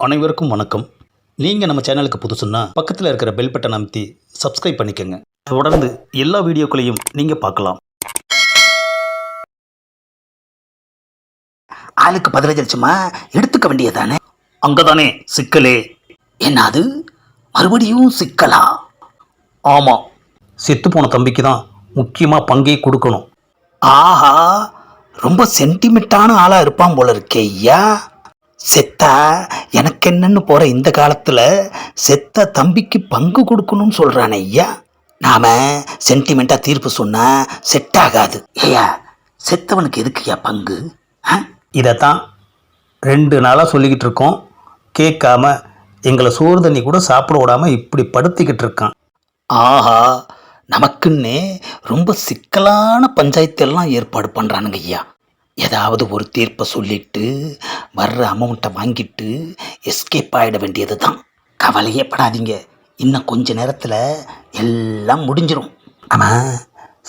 அனைவருக்கும் வணக்கம். நீங்கள் நம்ம சேனலுக்கு புதுசுன்னா பக்கத்தில் இருக்கிற பெல் பட்டன் அமைத்தி சப்ஸ்கிரைப் பண்ணிக்கோங்க. தொடர்ந்து எல்லா வீடியோக்களையும் நீங்கள் பார்க்கலாம். ஆளுக்கு பதினஞ்சு லட்சமா எடுத்துக்க வேண்டியதானே அங்கே தானே சிக்கலே. என்னது? மறுபடியும் சிக்கலா? ஆமாம் செத்து போன தம்பிக்கு தான் முக்கியமாக பங்கே கொடுக்கணும். ஆஹா ரொம்ப சென்டிமெண்ட்டான ஆளா இருப்பான் போல இருக்கே ஐயா. செத்தா எனக்கு என்னன்னு போற இந்த காலத்துல செத்த தம்பிக்கு பங்கு கொடுக்கணும்னு சொல்றானே ஐயா. நாம சென்டிமெண்டா தீர்ப்பு சொன்னா செட் ஆகாது ஐயா செத்தவனுக்கு எதுக்குய்யா பங்கு? ஆ? இதைத்தான் ரெண்டு நாளாக சொல்லிக்கிட்டு இருக்கோம். கேட்காம எங்களை சோறு தண்ணி கூட சாப்பிட விடாம இப்படி படுத்திக்கிட்டு இருக்கான். ஆஹா நமக்குன்னே ரொம்ப சிக்கலான பஞ்சாயத்தெல்லாம் ஏற்பாடு பண்ணுறானுங்க ஐயா. ஏதாவது ஒரு தீர்ப்பை சொல்லிட்டு வர்ற அமௌண்ட்டை வாங்கிட்டு எஸ்கேப் ஆகிட வேண்டியது தான் கவலையே படாதீங்க. இன்னும் கொஞ்ச நேரத்தில் எல்லாம் முடிஞ்சிரும். ஆமாம்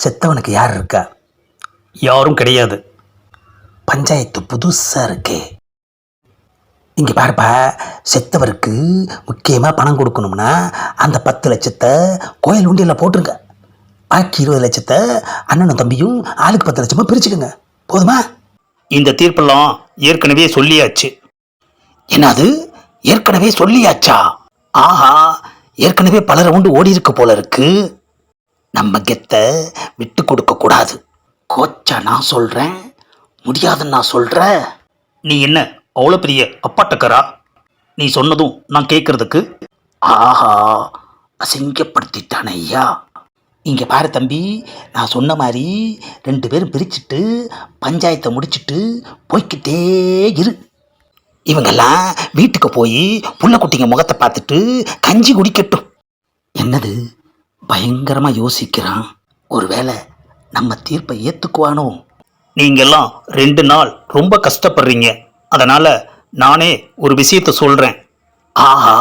செத்தவனுக்கு யார் இருக்கா? யாரும் கிடையாது. பஞ்சாயத்து புதுசாக இருக்கே. இங்கே பாருப்பா செத்தவருக்கு முக்கியமாக பணம் கொடுக்கணும்னா அந்த பத்து லட்சத்தை கோயில் உண்டியில் போட்டுருங்க. பாக்கி இருபது லட்சத்தை அண்ணனும் தம்பியும் ஆளுக்கு பத்து லட்சமாக பிரிச்சுக்கோங்க. போதுமா? இந்த தீர்ப்பெல்லாம் ஏற்கனவே சொல்லியாச்சு. என்னது? ஏற்கனவே சொல்லியாச்சா? ஆஹா ஏற்கனவே பல ரவுண்டு ஓடி இருக்கு போல இருக்கு. நம்ம கெத்தை விட்டு கொடுக்க கூடாது. கோச்சா நான் சொல்கிறேன் முடியாதுன்னு நான் சொல்கிற நீ என்ன அவ்வளோ பெரிய அப்பாட்டக்கரா? நீ சொன்னதும் நான் கேட்கறதுக்கு ஆஹா அசிங்கப்படுத்திட்டானே ஐயா. இங்கே பாரு தம்பி நான் சொன்ன மாதிரி ரெண்டு பேரும் பிரிச்சுட்டு பஞ்சாயத்தை முடிச்சுட்டு போய்க்கிட்டே இரு. இவங்கெல்லாம் வீட்டுக்கு போய் புள்ள குட்டிங்க முகத்தை பார்த்துட்டு கஞ்சி குடிக்கட்டும். என்னது? பயங்கரமாக யோசிக்கிறான். ஒருவேளை நம்ம தீர்ப்பை ஏற்றுக்குவானோ நீங்கள்லாம் ரெண்டு நாள் ரொம்ப கஷ்டப்படுறீங்க. அதனால் நானே ஒரு விஷயத்த சொல்கிறேன் ஆஹா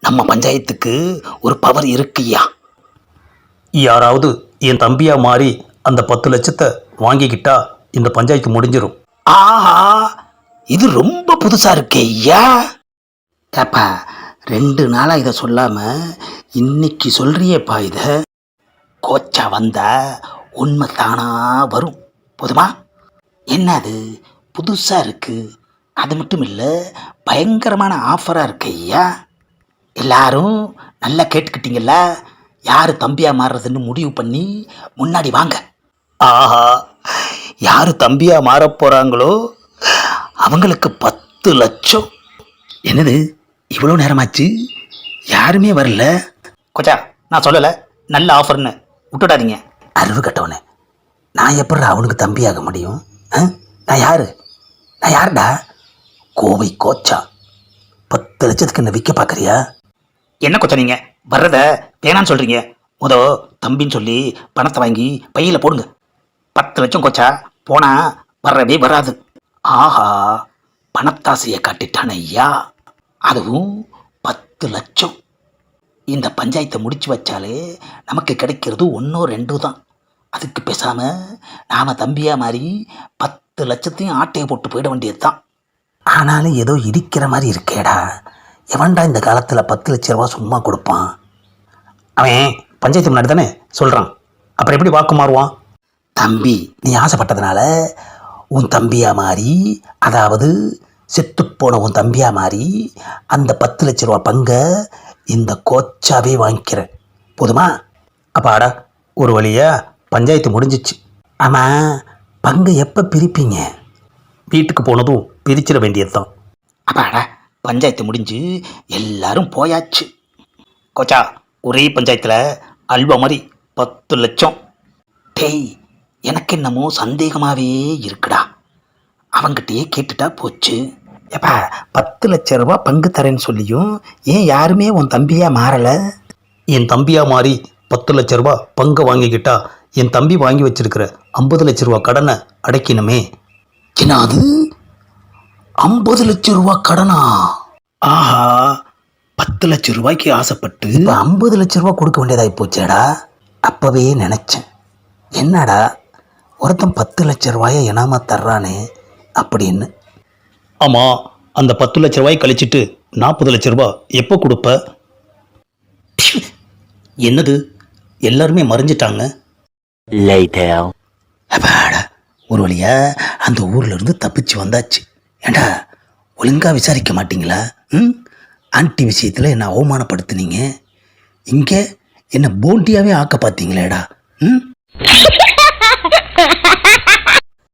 நம்ம பஞ்சாயத்துக்கு ஒரு பவர் இருக்குயா யாராவது என் தம்பியா மாறி அந்த பத்து லட்சத்தை வாங்கிக்கிட்டா இந்த பஞ்சாயத்து முடிஞ்சிடும் ஆஹா இது ரொம்ப புதுசா இருக்கே ஐயா. ஏப்பா ரெண்டு நாளா இதை சொல்லாம இன்னைக்கு சொல்றியேப்பா இத. கோச்சா வந்தா உண்மை தானா வரும். போதுமா? என்னது புதுசா இருக்கு. அது மட்டும் இல்லை பயங்கரமான ஆஃபராக இருக்கு ஐயா. எல்லாரும் நல்லா கேட்டுக்கிட்டீங்களா யார் தம்பியாக மாறுறதுன்னு முடிவு பண்ணி முன்னாடி வாங்க. ஆஹா யார் தம்பியாக மாறப் போகிறாங்களோ அவங்களுக்கு பத்து லட்சம். என்னது இவ்வளோ நேரமாச்சு? யாருமே வரல? கொச்சா நான் சொல்லலை. நல்ல ஆஃபர்னு விட்டுடாதீங்க. அறிவு கட்டவனே நான் எப்படி அவனுக்கு தம்பியாக முடியும்? ஆ? நான் யாரு? நான் யாருடா? கோவை கோச்சா. பத்து லட்சத்துக்கு என்ன விற்க பார்க்குறியா என்ன கொச்சா நீங்கள் வர்றதை வேணான்னு சொல்றீங்க. முதோ தம்பின்னு சொல்லி பணத்தை வாங்கி பையில போடுங்க. பத்து லட்சம் கொச்சா போனா வரவே வராது. ஆஹா பணத்தாசையை காட்டிட்டான ஐயா. அதுவும் பத்து லட்சம். இந்த பஞ்சாயத்தை முடிச்சு வச்சாலே நமக்கு கிடைக்கிறது ஒன்றோ ரெண்டோ தான். அதுக்கு பேசாமல் நாம் தம்பியாக மாதிரி பத்து லட்சத்தையும் ஆட்டையை போட்டு போயிட வேண்டியது தான் ஆனாலும் ஏதோ இடிக்கிற மாதிரி இருக்கேடா. எவன்டா இந்த காலத்தில் பத்து லட்ச ரூபா சும்மா கொடுப்பான்? அவன் பஞ்சாயத்து முன்னாடி தானே சொல்றான். அப்புறம் எப்படி வாக்கு மாறுவான்? தம்பி நீ ஆசைப்பட்டதுனால உன் தம்பியா மாறி அதாவது செத்துப்போன உன் தம்பியா மாறி அந்த பத்து லட்ச ரூபா பங்கை இந்த கோச்சாவே வாங்கிக்கிறேன். போதுமா? அப்பாடா ஒரு வழியா பஞ்சாயத்து முடிஞ்சிச்சு. ஆமாம் பங்கு எப்போ பிரிப்பீங்க? வீட்டுக்கு போனதும் பிரிச்சிட வேண்டியதுதான். அப்பாடா பஞ்சாயத்து முடிஞ்சு எல்லாரும் போயாச்சு. கொச்சா ஒரே பஞ்சாயத்தில் அல்வா மாதிரி பத்து லட்சம். டேய் எனக்கு என்னமோ சந்தேகமாகவே இருக்குடா. அவங்கிட்டயே கேட்டுட்டா போச்சு. ஏப்பா பத்து லட்ச ரூபா பங்கு தரேன்னு சொல்லியும் ஏன் யாருமே உன் தம்பியா மாறலை? என் தம்பியா மாறி பத்து லட்ச ரூபா பங்கை வாங்கிக்கிட்டா என் தம்பி வாங்கி வச்சிருக்கிற ஐம்பது லட்ச ரூபா கடனை அடைக்கணுமே. என்னது? ஐம்பது லட்ச ரூபா கடனா? ஆஹா பத்து லட்ச ரூபாய்க்கு ஆசைப்பட்டு இப்போ ஐம்பது லட்ச ரூபா கொடுக்க வேண்டியதாகி போச்சேடா. அப்போவே நினச்சேன். என்னடா ஒருத்தன் பத்து லட்ச ரூபாயை இனாமா தர்றானே அப்படின்னு. ஆமாம் அந்த பத்து லட்ச ரூபாய் கழிச்சிட்டு நாற்பது லட்ச ரூபாய் எப்போ கொடுப்ப? என்னது? எல்லாருமே மறைஞ்சிட்டாங்க. அப்பாடா ஒரு வழியா அந்த ஊர்ல இருந்து தப்பிச்சு வந்தாச்சு. ஏண்டா ஒழுங்கா விசாரிக்க மாட்டீங்களா? ம்? ஆன்டி விஷயத்தில் என்னை அவமானப்படுத்துனீங்க. இங்கே என்னை போட்டியாகவே ஆக்க பார்த்தீங்களேடா. ம்?